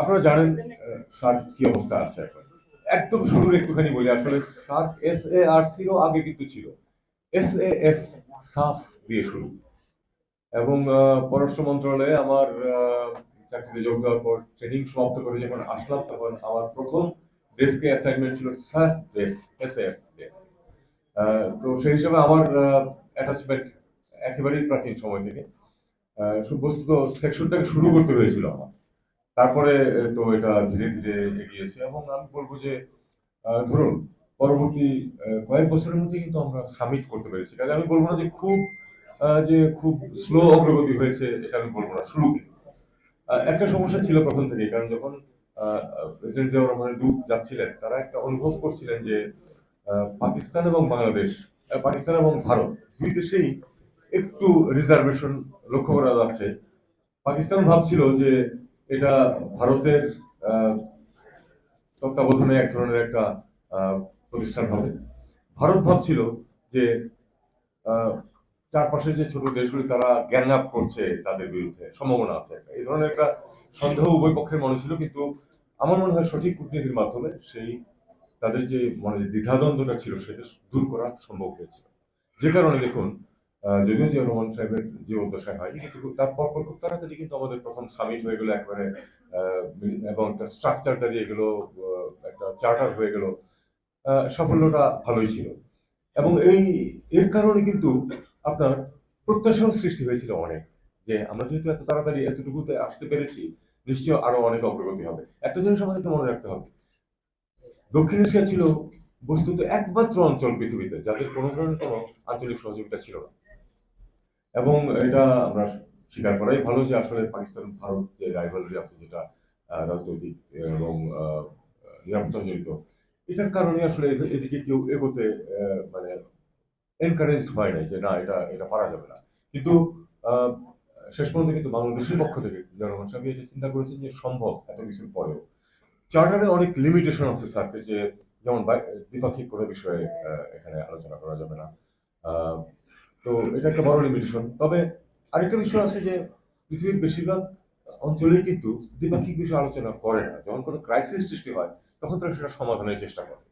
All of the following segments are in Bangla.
আপনারা জানেন সার্ক কি অবস্থা আছে এখন? একদম শুরুর একটুখানি বলি, আসলে সার্ক এস এ আর সিরও আগে কিন্তু ছিল। এস এ এফ সাফ দিয়ে শুরু। এবং পররাষ্ট্র মন্ত্রণালয়ে আমার চাকরিতে যোগ দেওয়ার পর ট্রেনিং সমাপ্ত করে যখন আসলাম, তখন আমার প্রথম ডেস্কে অ্যাসাইনমেন্ট ছিল সাফ ডেস্ক এস এফ ডেস্ক তো সেই হিসাবে আমার অ্যাটাচমেন্ট একেবারেই প্রাচীন সময় থেকে। বস্তুত সেকশনটাকে শুরু করতে হয়েছিল আমার। তারপরে তো এটা ধীরে ধীরে এগিয়েছে এবং আমি বলব যে ধরুন পরবর্তী কয়েক বছরের মধ্যে কিন্তু আমরা সামিট করতে পেরেছি। কাজে আমি বলব না যে খুব যে খুব স্লো অগ্রগতি হয়েছে এটা আমি বলব না আহ, একটা সমস্যা ছিল প্রথম থেকেই কারণ যখন প্রেসিডেন্ট জিয়াউর রহমানের দূত যাচ্ছিলেন তারা একটা অনুভব করছিলেন যে পাকিস্তান এবং বাংলাদেশ পাকিস্তান এবং ভারত দুই দেশেই একটু রিজার্ভেশন লক্ষ্য করা যাচ্ছে। পাকিস্তান ভাবছিল যে এটা ভারতের তত্ত্বাবধানে এক ধরনের একটা প্রতিষ্ঠান হবে ভারত ভাবছিল যে চারপাশে যে ছোট দেশগুলি তারা গ্যাং আপ করছে তাদের বিরুদ্ধে, সম্ভাবনা আছে একটা। এই ধরনের একটা সন্দেহ উভয় পক্ষের মনে ছিল, কিন্তু আমার মনে হয় সঠিক কূটনীতির মাধ্যমে সেই, তাদের যে মানে দ্বিধাদ্বন্দ্বটা ছিল, সেটা দূর করা সম্ভব হয়েছিল যে কারণে দেখুন যদিও জিয়া রহমান সাহেবের যে অধ্যক্ষায় হয়নি কিন্তু তারপর পর খুব তাড়াতাড়ি কিন্তু আমাদের প্রথম সামিট হয়ে গেলো একবারে এবং একটা স্ট্রাকচার দাঁড়িয়ে গেল একটা চার্টার হয়ে গেল। সাফল্যটা ভালোই ছিল। এবং এই, এর কারণে কিন্তু আপনার প্রত্যাশাও সৃষ্টি হয়েছিল অনেক, যে আমরা যেহেতু এত তাড়াতাড়ি এতটুকুতে আসতে পেরেছি নিশ্চয় আরও অনেক অগ্রগতি হবে। একটা জিনিস আমাদেরকে মনে রাখতে হবে, দক্ষিণ এশিয়া ছিল বস্তুত একমাত্র অঞ্চল পৃথিবীতে, যাদের কোনো ধরনের কোনো আঞ্চলিক সহযোগিতা ছিল না। এবং এটা আমরা স্বীকার করাই ভালো যে আসলে পাকিস্তান, ভারত যে রাইভালরি আছে যেটা রাজনৈতিক, এবং নিরাপত্তা জড়িত এটার কারণে আসলে এদি- এদিকে কেউ এগোতে মানে এনকারেজড হয় নাই যে না, এটা এটা পারা যাবে না। কিন্তু শেষ পর্যন্ত কিন্তু বাংলাদেশের পক্ষ থেকে জনগণ সাহেব এটা চিন্তা করেছেন যে সম্ভব এত কিছুর পরেও। চার্টারে অনেক লিমিটেশন আছে স্যারকে যে যেমন দ্বিপাক্ষিক কোনো বিষয়ে এখানে আলোচনা করা যাবে না। তো এটা একটা বড় লিমিটেশন তবে আরেকটা বিষয় আছে যে পৃথিবীর বেশিরভাগ অঞ্চলেই কিন্তু দ্বিপাক্ষিক বিষয়ে আলোচনা করে না। যখন কোনো ক্রাইসিস সৃষ্টি হয়, তখন তারা সেটা সমাধানের চেষ্টা করে।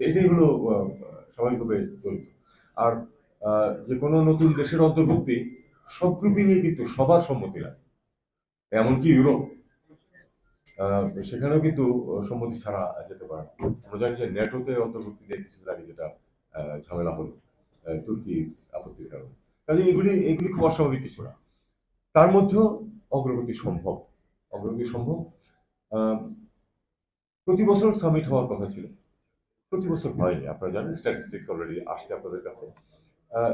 এটাই হলো স্বাভাবিকভাবে জড়িত। আর যে কোনো নতুন দেশের অন্তর্ভুক্তি, সব গ্রুপই নিয়ে কিন্তু সবার সম্মতি লাগে। এমনকি ইউরোপ। সেখানেও কিন্তু সম্মতি ছাড়া যেতে পারে। আমরা জানি যে নেটোতে অন্তর্ভুক্তি দিয়ে কিছুদিন আগে যেটা ঝামেলা হলো। তুর্কি আপত্তির কারণে। কাজে এগুলি এগুলি খুব অস্বাভাবিক কিছু না। তার মধ্যেও অগ্রগতি সম্ভব। অগ্রগতি সম্ভব। প্রতি বছর সামিট হওয়ার কথা ছিল। প্রতি বছর হয়নি। আপনারা জানেন স্ট্যাটিস্টিক্স অলরেডি আসছে আপনাদের কাছে।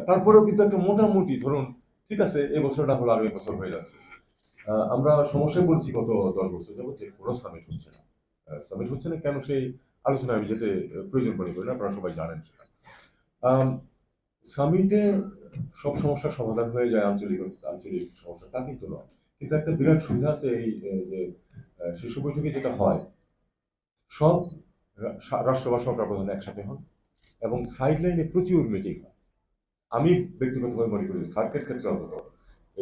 তারপরেও কিন্তু একটা মোটামুটি, ধরুন, ঠিক আছে এই বছরটা হলো আগামী বছর হয়ে যাচ্ছে। আমরা সমস্যায় বলছি গত দশ বছর যাবত যে কোনো সামিট হচ্ছে না। সামিট হচ্ছে না কেন সেই আলোচনায় আমি যেতে প্রয়োজন মনে করি না, আপনারা সবাই জানেন সেটা। সামিটে সব সমস্যার সমাধান হয়ে যায় আঞ্চলিক আঞ্চলিক সমস্যা। তা কিন্তু নয়। কিন্তু একটা বিরাট সুবিধা আছে এই যে শীর্ষ বৈঠকে যেটা হয়। সব রাষ্ট্র বা সরকার প্রধান একসাথে হন এবং সাইড লাইনে প্রচুর মিটিং হয়। আমি ব্যক্তিগতভাবে মনে করি সার্কের ক্ষেত্রে অন্তত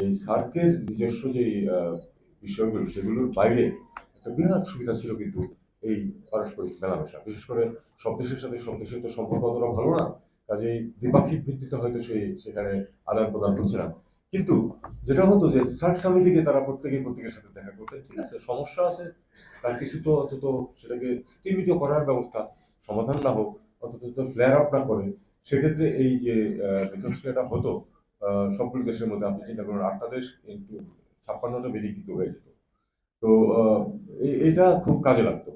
এই সার্কের নিজস্ব যে বিষয়গুলো সেগুলোর বাইরে একটা বিরাট সুবিধা ছিল কিন্তু এই পারস্পরিক মেলামেশা। বিশেষ করে সব দেশের সাথে সব দেশের তো সম্পর্ক অতটা ভালো না। কাজেই দ্বিপাক্ষিক ভিত্তিতে হয়তো সেই সেখানে আদান প্রদান হচ্ছে না। কিন্তু যেটা হতো যে সার্ক সামিটে গিয়ে তারা প্রত্যেকেই প্রত্যেকের সাথে দেখা করতে, ঠিক আছে, সমস্যা আছে। তার কিছু তো অন্তত সেটাকে স্তীমিত করার ব্যবস্থা, সমাধান না হোক, অন্তত ফ্লেয়ার আপ না করে। সেক্ষেত্রে এই যে মিথস্ক্রিয়াটা হতো সবগুলো দেশের মধ্যে, আপনি চিন্তা করুন, আটটা দেশ কিন্তু ছাপ্পান্নটা বেরিয়ে কিন্তু হয়ে যেত। তো এটা খুব কাজে লাগতো।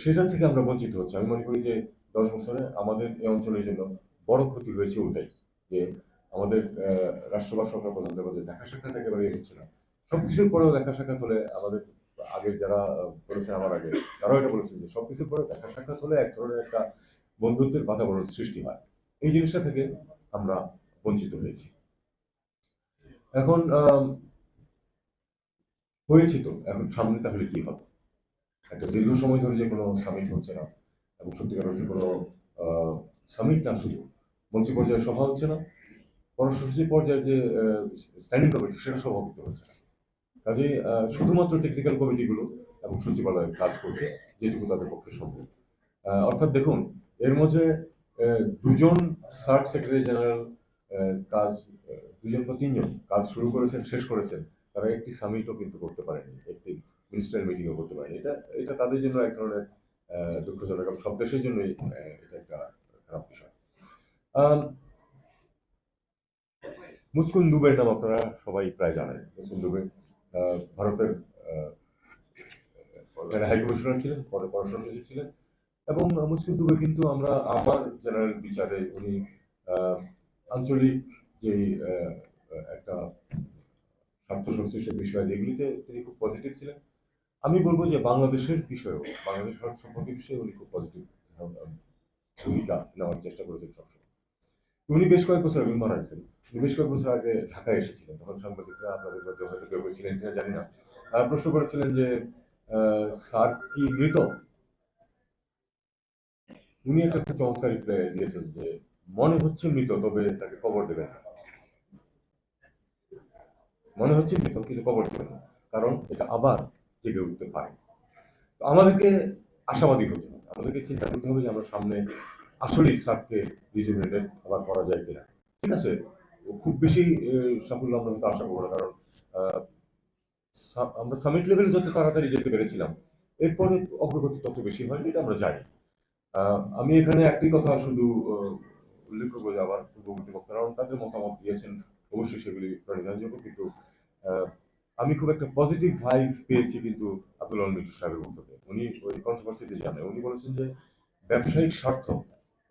সেটা থেকে আমরা বঞ্চিত হচ্ছে। আমি মনে করি যে দশ বছরে আমাদের এই অঞ্চলের জন্য বড় ক্ষতি হয়েছে ওটাই যে আমাদের আহ, রাষ্ট্র বা সরকার প্রধানদের মধ্যে দেখা সাক্ষাৎ একেবারে হচ্ছে না। সবকিছুর পরেও দেখা সাক্ষাৎ হলে আমাদের আগের যারা বলেছেন আমার আগে তারাও এটা বলেছেন যে সবকিছুর পরে দেখা সাক্ষাৎ হলে এক ধরনের একটা বন্ধুত্বের বাতাবরণ সৃষ্টি হয়। এই জিনিসটা থেকে আমরা বঞ্চিত হয়েছি। এখন হয়েছি তো এখন সামনে তাহলে কি হবে? একটা দীর্ঘ সময় ধরে যে কোনো সামিট হচ্ছে না। এবং সত্যিকার হচ্ছে কোনো সামিট না শুধু মন্ত্রী পর্যায়ে সভা হচ্ছে না। পররাষ্ট্র সচিব পর্যায়ের যে স্ট্যান্ডিং কমিটি সেটা সভাপতি হচ্ছে না। কাজেই শুধুমাত্র টেকনিক্যাল কমিটিগুলো এবং সচিবালয় কাজ করছে, যেটুকু তাদের পক্ষে সম্ভব। অর্থাৎ দেখুন, এর মধ্যে দুজন সার্ক সেক্রেটারি জেনারেল কাজ দুজন বা তিনজন কাজ শুরু করেছেন, শেষ করেছেন, তারা একটি সামিটও কিন্তু করতে পারেনি, একটি মিনিস্টার মিটিংও করতে পারেনি। এটা এটা তাদের জন্য এক ধরনের দুঃখজনক সব দেশের জন্যই এটা একটা খারাপ বিষয়। আম, মুচকুন দুবের নাম আপনারা সবাই প্রায় জানেন। মুচকুন দুবে ভারতের হাই কমিশনার ছিলেন পরে পররাষ্ট্র সচিব ছিলেন। এবং মুচকুন দুবে কিন্তু আমরা আমার জেনারেল বিচারে উনি আঞ্চলিক যে একটা স্বার্থ সংশ্লিষ্ট বিষয় এগুলিতে তিনি খুব পজিটিভ ছিলেন। আমি বলব যে বাংলাদেশের বিষয়েও বাংলাদেশ ভারত সম্পর্কের বিষয়ে উনি খুব পজিটিভ ভূমিকা নেওয়ার চেষ্টা করেছেন সবসময়। উনি বেশ কয়েক বছর আগে মারা গেছেন। উনি বেশ কয়েক বছর আগে ঢাকায় এসেছিলেন। তখন সাংবাদিকরা আপনাদের মধ্যে হয়তো কেউ ছিলেন কিনা জানি না। প্রশ্ন করেছিলেন যে স্যার কি মৃত? উনি একটা চমৎকার রিপ্লাই দিয়েছেন যে, মনে হচ্ছে মৃত, তবে তাকে কবর দেবেন না। মনে হচ্ছে মৃত, কিন্তু কবর দেবেন না। কারণ এটা আবার জেগে উঠতে পারে। তো আমাদেরকে আশাবাদী হতে হবে। আমাদেরকে চিন্তা করতে হবে যে আমরা সামনে আসলেই সার্ককে রিজুমিনেটেড আবার করা যায় কিনা। ঠিক আছে? খুব বেশি সাফল্য আমরা হয়তো আশা করব না, কারণ আমরা সামিট লেভেলে যত তাড়াতাড়ি যেতে পেরেছিলাম, এরপরে অগ্রগতি তত বেশি হয়নি, এটা আমরা জানি। আমি এখানে একটি কথা শুধু উল্লেখ করব যে আবার পূর্ববর্তী বক্তারা তাদের মতামত দিয়েছেন। অবশ্যই সেগুলি প্রণিধানযোগ্য কিন্তু আমি খুব একটা পজিটিভ ভাইব পেয়েছি কিন্তু আব্দুল আলম মিটু সাহেবের বক্তব্যে উনি ওই কন্ট্রোভার্সিতে জানে। উনি বলেছেন যে, ব্যবসায়িক স্বার্থ,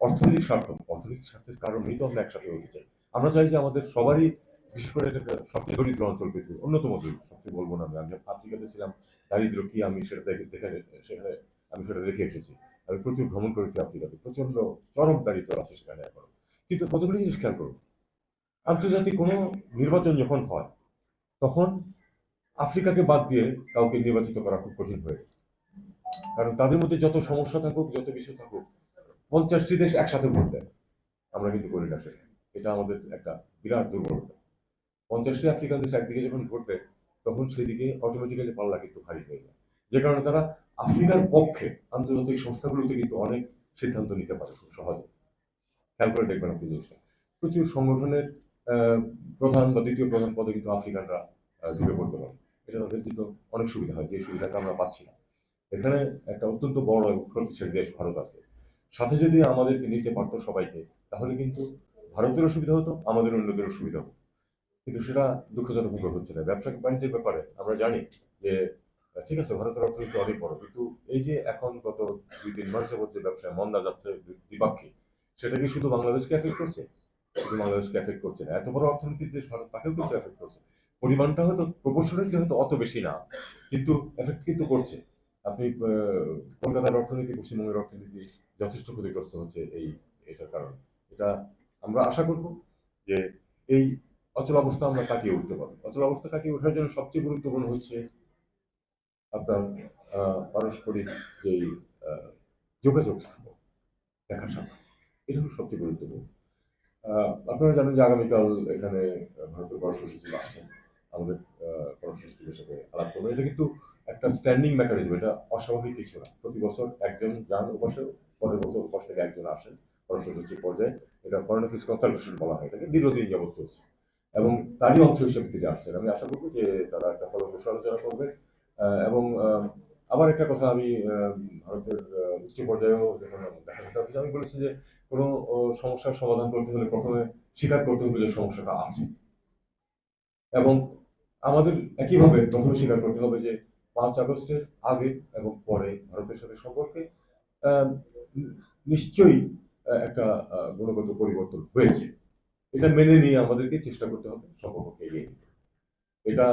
অর্থনৈতিক স্বার্থ, অর্থনৈতিক স্বার্থের কারণেই তো আমরা একসাথে হতে চাই। আমরা চাই যে আমাদের সবারই, বিশেষ করে এটা সবচেয়ে দরিদ্র অঞ্চল পৃথিবীর অন্যতম দরিদ্র, সবচেয়ে বলব না আমি। আমি আফ্রিকাতে ছিলাম, দারিদ্র কি আমি সেটা দেখে সেখানে আমি সেটা দেখে এসেছি। আমি প্রচুর ভ্রমণ করেছি আফ্রিকাতে প্রচণ্ড চরম দারিদ্র আছে সেখানে এখন। কিন্তু কতগুলি জিনিস খেয়াল করুন, আন্তর্জাতিক কোনো নির্বাচন যখন হয়, তখন আফ্রিকাকে বাদ দিয়ে কাউকে নির্বাচিত করা খুব কঠিন হয়ে যায়। কারণ তাদের মধ্যে যত সমস্যা থাকুক, যত কিছু থাকুক, পঞ্চাশটি দেশ একসাথে ভোট দেয়। আমরা কিন্তু করি না সেটা। এটা আমাদের একটা বিরাট দুর্বলতা। পঞ্চাশটি আফ্রিকান দেশ একদিকে যখন ভোট দেয়, তখন সেদিকে অটোমেটিক্যালি পাল্লা কিন্তু ভারী হয়ে যায়। যে কারণে তারা আফ্রিকার পক্ষে আন্তর্জাতিক সংস্থাগুলোতে কিন্তু অনেক সিদ্ধান্ত নিতে পারে খুব সহজে। খেয়াল করে দেখবেন আপনি জিনিসটা। প্রচুর সংগঠনের প্রধান বা দ্বিতীয় প্রধান পদে কিন্তু আফ্রিকানরা ঢুকে পড়তে পারে। এটা তাদের কিন্তু অনেক সুবিধা হয়, যে সুবিধাটা আমরা পাচ্ছি না। এখানে একটা অত্যন্ত বড় এবং শক্তিশালী দেশ ভারত আছে। সাথে যদি আমাদেরকে নিতে পারতো সবাইকে, তাহলে কিন্তু ভারতেরও সুবিধা হতো, আমাদের অন্যদেরও সুবিধা হতো। কিন্তু সেটা দুঃখজনকভাবে হচ্ছে না। ব্যবসা বাণিজ্যের ব্যাপারে আমরা জানি যে, ঠিক আছে, ভারতের অর্থনীতি অনেক বড়, কিন্তু এই যে এখন গত দুই তিন মাস যাবত যে ব্যবসায় মন্দা যাচ্ছে দ্বি- দ্বিপাক্ষিক, সেটা কি শুধু বাংলাদেশকে এফেক্ট করছে? শুধু বাংলাদেশকে এফেক্ট করছে না। এত বড় অর্থনীতির দেশ ভারত, তাকেও কিন্তু এফেক্ট করছে। পরিমাণটা হয়তো প্রপোর্শনালি হয়তো অত বেশি না কিন্তু এফেক্ট কিন্তু করছে। আপনি কলকাতার অর্থনীতি পশ্চিমবঙ্গের অর্থনীতি যথেষ্ট ক্ষতিগ্রস্ত হচ্ছে এই এটার কারণে। এটা আমরা আশা করব যে এই অচল অবস্থা আমরা কাটিয়ে উঠতে পারব। অচল অবস্থা কাটিয়ে ওঠার জন্য সবচেয়ে গুরুত্বপূর্ণ হচ্ছে আপনার পারস্পরিক আহ, যোগাযোগ স্থাপন দেখা সাক্ষাৎ এটা হলো সবচেয়ে গুরুত্বপূর্ণ। আপনারা জানেন যে আগামীকাল এখানে ভারতের পররাষ্ট্র সচিব আসছেন আমাদের সচিবের সাথে আলাপ করবেন এটা কিন্তু একটা স্ট্যান্ডিং মেকানিজম এটা অস্বাভাবিক কিছু না। প্রতি বছর একজন যান ওপাশে পরের বছর ওপাশ থেকে একজন আসেন সচিব পর্যায়ে। এটা ফরেন অফিস কনসালটেশন বলা হয় এটাকে দীর্ঘদিন যাবত চলছে। এবং তারই অংশ হিসেবে তিনি আসছেন। আমি আশা করব যে তারা একটা ফলপ্রসূ আলোচনা করবে। এবং আবার একটা কথা আমি ভারতের উচ্চ পর্যায়েও যখন দেখা হয়েছে, আমি বলেছি যে কোনো সমস্যার সমাধান করতে হলে প্রথমে স্বীকার করতে হবে যে সমস্যাটা আছে। এবং আমাদের একইভাবে প্রথমে স্বীকার করতে হবে যে পাঁচ আগস্টের আগে এবং পরে ভারতের সাথে সম্পর্কে নিশ্চয়ই একটা গুণগত পরিবর্তন হয়েছে। এটা মেনে নিয়ে আমাদেরকে চেষ্টা করতে হবে সম্পর্ককে এগিয়ে এটা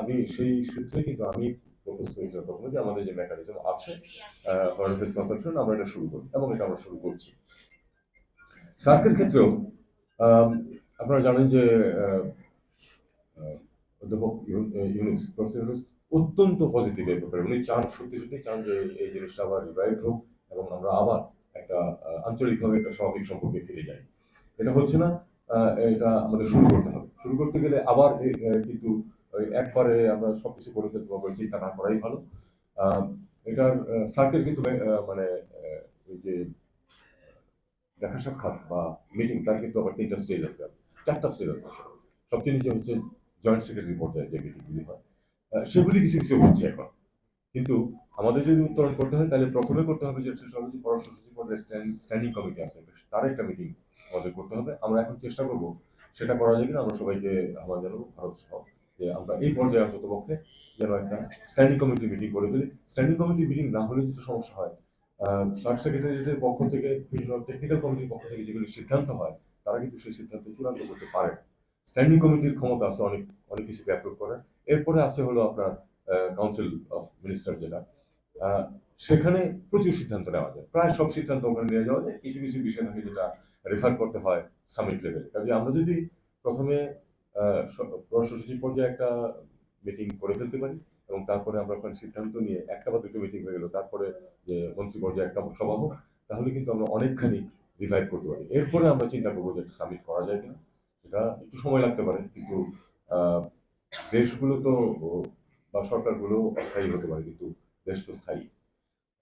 আমি সেই সূত্রে কিন্তু আমি প্রপোজ করেছিলাম প্রথমে যে আমাদের যে মেকানিজম আছে ফরেন অফিস আমরা এটা শুরু করি এবং এটা আমরা শুরু করছি। সার্কের ক্ষেত্রেও আপনারা জানেন যে অধ্যাপক ইউনুস প্রফেসর ইউনুস অত্যন্ত পজিটিভ এই ব্যাপারে উনি চান, সত্যি সত্যি চান যে এই জিনিসটা আবার রিভাইভ হোক এবং আমরা আবার একটা আঞ্চলিকভাবে একটা স্বাভাবিক সম্পর্কে ফিরে যাই। এটা হচ্ছে না এটা আমাদের শুরু করতে হবে। শুরু করতে গেলে আবার কিন্তু একবারে আমরা সবকিছু করে ফেলতে পারব চিন্তা না করাই ভালো। এটার সার্কেল কিন্তু মানে যে, দেখা সাক্ষাৎ বা মিটিং তার কিন্তু আবার তিনটা স্টেজ আছে। চারটা স্টেজ আছে। সবচেয়ে নিচে হচ্ছে জয়েন্ট সেক্রেটারি পর্যায়ে যে মিটিংগুলি হয় সেগুলি কিছু কিছু হচ্ছে এখন। কিন্তু আমাদের যদি উত্তরণ করতে হয়, তাহলে প্রথমে করতে হবে যে সরকারি পররাষ্ট্র সচিব পর্যায়ে স্ট্যান্ডিং কমিটি আছে তার একটা মিটিং আমাদের করতে হবে। আমরা এখন চেষ্টা করব, সেটা করা কিনা আমরা সবাইকে আহ্বান জানাব, ভারত সহ, যে আমরা এই পর্যায়ে অন্তত পক্ষে যেন একটা স্ট্যান্ডিং কমিটি মিটিং করে ফেলি। স্ট্যান্ডিং কমিটি মিটিং না হলে যেটা সমস্যা হয় সাব সেক্রেটারিদের পক্ষ থেকে টেকনিক্যাল কমিটির পক্ষ থেকে যেগুলি সিদ্ধান্ত হয়, তারা কিন্তু সেই সিদ্ধান্ত চূড়ান্ত করতে পারে। স্ট্যান্ডিং কমিটির ক্ষমতা আছে, অনেক অনেক কিছুকে অ্যাপ্রুভ করার। এরপরে আছে হলো আপনার কাউন্সিল অফ মিনিস্টার যেটা। সেখানে প্রচুর সিদ্ধান্ত নেওয়া যায়। প্রায় সব সিদ্ধান্ত ওখানে নিয়ে যাওয়া যায়। কিছু কিছু বিষয় থাকে যেটা রেফার করতে হয় সামিট লেভেলে কাজে আমরা যদি প্রথমে সচিব পর্যায়ে একটা মিটিং করে ফেলতে পারি এবং তারপরে আমরা ওখানে সিদ্ধান্ত নিয়ে একটা বা দুটো মিটিং হয়ে গেল, তারপরে যে মন্ত্রী পর্যায়ে একটা সভা হোক, তাহলে কিন্তু আমরা অনেকখানি রিভাইভ করতে পারি। এরপরে আমরা চিন্তা করব যে একটা সামিট করা যায় কিনা। সেটা একটু সময় লাগতে পারে, কিন্তু দেশগুলো তো বা সরকারগুলো অস্থায়ী হতে পারে, কিন্তু দেশ তো স্থায়ী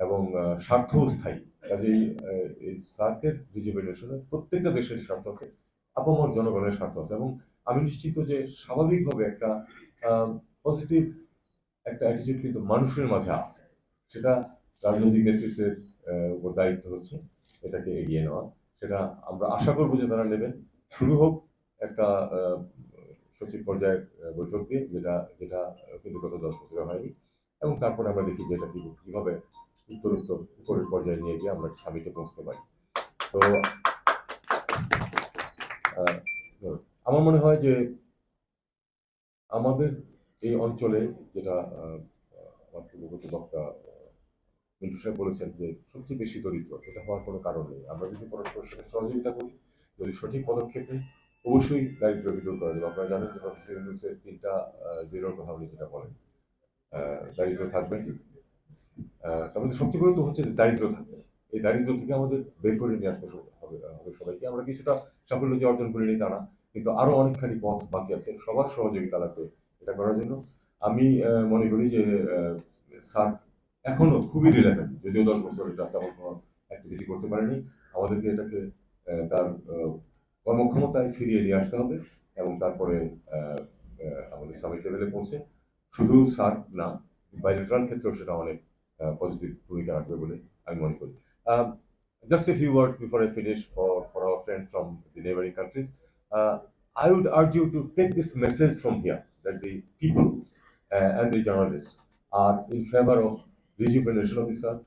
এবং স্বার্থও স্থায়ী। কাজেই এই সার্কের রিজুভেনেশনে প্রত্যেকটা দেশের স্বার্থ আছে, আপামর জনগণের স্বার্থ আছে এবং আমি নিশ্চিত যে স্বাভাবিকভাবে একটা পজিটিভ একটা অ্যাটিটিউড কিন্তু মানুষের মাঝে আছে। সেটা রাজনৈতিক নেতৃত্বের উপর দায়িত্ব হচ্ছে, এটাকে এগিয়ে নেওয়া। সেটা আমরা আশা করব যে তারা নেবেন। শুরু হোক একটা সচিব পর্যায়ে বৈঠক দিয়ে যেটা যেটা কিন্তু গত দশ বছরে হয়নি। এবং তারপরে আমরা দেখি যে এটা কীভাবে উত্তরোত্তর উপরের পর্যায়ে নিয়ে গিয়ে আমরা সামিটে পৌঁছতে পারি। তো আমার মনে হয় যে আমাদের এই অঞ্চলে যেটা আমার পূর্ববর্তী বক্তা মিন্টু সাহেব বলেছেন যে সবচেয়ে বেশি দরিদ্র, এটা হওয়ার কোনো কারণ নেই। আমরা যদি পরস্পরের সাথে সহযোগিতা করি, যদি সঠিক পদক্ষেপ অবশ্যই দারিদ্রকে দূর করা যাবে। আপনারা জানেন যে প্রফেসর ইউনুসের তিনটা জিরোর কথা উনি যেটা বলেন। দারিদ্র থাকবে। আহ, তার মধ্যে সবচেয়ে গুরুত্ব হচ্ছে যে দারিদ্র থাকবে। এই দারিদ্র থেকে আমাদের বের করে নিয়ে আসতে হবে সবাইকে। আমরা কিছুটা সাফল্য যে অর্জন করিনি তা না কিন্তু আরও অনেকখানি পথ বাকি আছে। সবার সহযোগিতা লাগবে এটা করার জন্য। আমি মনে করি যে স্যার এখনও খুবই রিলেভেন্ট যদিও দশ বছর এটা তেমন কোনো অ্যাক্টিভিটি করতে পারেনি। আমাদেরকে এটাকে তার কর্মক্ষমতায় ফিরিয়ে নিয়ে আসতে হবে এবং তারপরে আহ, আহ, আমাদের সামিট লেভেলে পৌঁছে শুধু স্যার না বাইলেটারাল ক্ষেত্রেও সেটা অনেক পজিটিভ ভূমিকা রাখবে বলে আমি মনে করি Um, just a few words before I finish for, for our friends from the neighboring countries. Uh, I would urge you to take this message from here that the people uh, and the journalists are in favor of rejuvenation of the sun,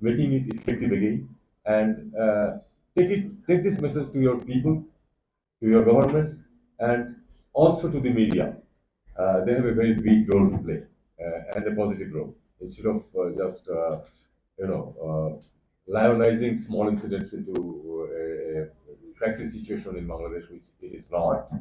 making it effective again, and uh, take it take this message to your people, to your governments, and also to the media. Uh, they have a very big role to play uh, and a positive role instead of uh, just uh, you know uh, lionizing small incidents into a, a crisis situation in Bangladesh, which it is not.